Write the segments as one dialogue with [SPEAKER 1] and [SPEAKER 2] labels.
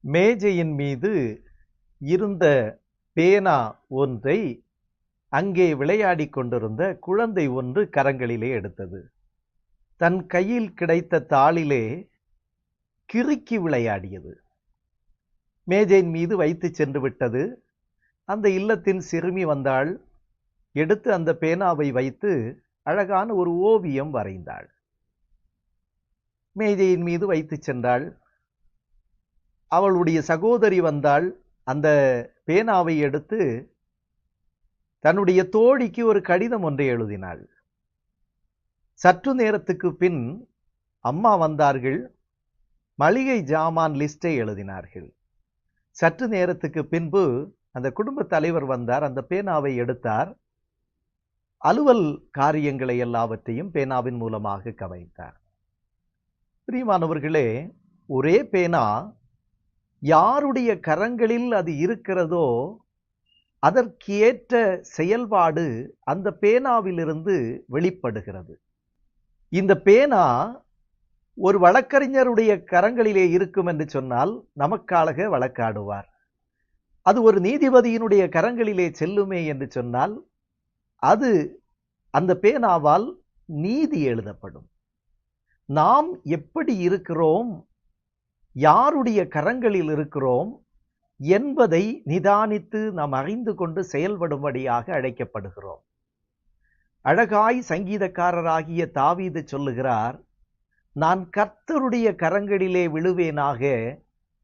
[SPEAKER 1] மேஜையின் மீது இருந்த பேனா ஒன்றை அங்கே விளையாடிக் கொண்டிருந்த குழந்தை ஒன்று கரங்களிலே எடுத்தது. தன் கையில் கிடைத்த தாளிலே கிறுக்கி விளையாடியது. மேஜையின் மீது வைத்து சென்று விட்டது. அந்த இல்லத்தின் சிறுமி வந்தாள். எடுத்து அந்த பேனாவை வைத்து அழகான ஒரு ஓவியம் வரைந்தாள். மேஜையின் மீது வைத்து சென்றாள். அவளுடைய சகோதரி வந்தாள். அந்த பேனாவை எடுத்து தன்னுடைய தோழிக்கு ஒரு கடிதம் ஒன்றை எழுதினாள். சற்று நேரத்துக்கு பின் அம்மா வந்தார்கள். மளிகை ஜாமான் லிஸ்டை எழுதினார்கள். சற்று நேரத்துக்கு பின்பு அந்த குடும்ப தலைவர் வந்தார். அந்த பேனாவை எடுத்தார். அலுவல் காரியங்களை எல்லாவற்றையும் பேனாவின் மூலமாக கவனித்தார் பிரியமானவர்களே ஒரே பேனா யாருடைய கரங்களில் அது இருக்கிறதோ அதற்கேற்ற செயல்பாடு அந்த பேனாவிலிருந்து வெளிப்படுகிறது. இந்த பேனா ஒரு வழக்கறிஞருடைய கரங்களிலே இருக்கும் என்று சொன்னால் நமக்காக வழக்காடுவார். அது ஒரு நீதிபதியினுடைய கரங்களிலே செல்லுமே என்று சொன்னால் அது அந்த பேனாவால் நீதி எழுதப்படும். நாம் எப்படி இருக்கிறோம் யாருடைய கரங்களில் இருக்கிறோம் என்பதை நிதானித்து நாம் அறிந்து கொண்டு செயல்படும்படியாக அழைக்கப்படுகிறோம். அழகாய் சங்கீதக்காரராகிய தாவீது சொல்லுகிறார் நான் கர்த்தருடைய கரங்களிலே விழுவேனாக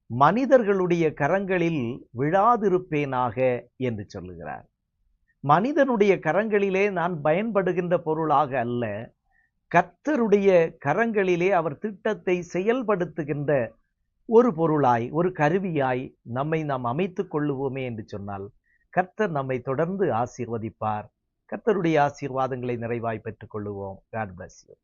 [SPEAKER 1] மனிதர்களுடைய கரங்களில் விழாதிருப்பேனாக என்று சொல்லுகிறார். மனிதனுடைய கரங்களிலே நான் பயன்படுகின்ற பொருளாக அல்ல கர்த்தருடைய கரங்களிலே அவர் திட்டத்தை செயல்படுத்துகின்ற ஒரு பொருளாய் ஒரு கருவியாய் நம்மை நாம் அமைத்துக் கொள்ளுவோமே என்று சொன்னால் கர்த்தர் நம்மை தொடர்ந்து ஆசீர்வதிப்பார். கர்த்தருடைய ஆசீர்வாதங்களை நிறைவாய் பெற்றுக் கொள்ளுவோம். God bless you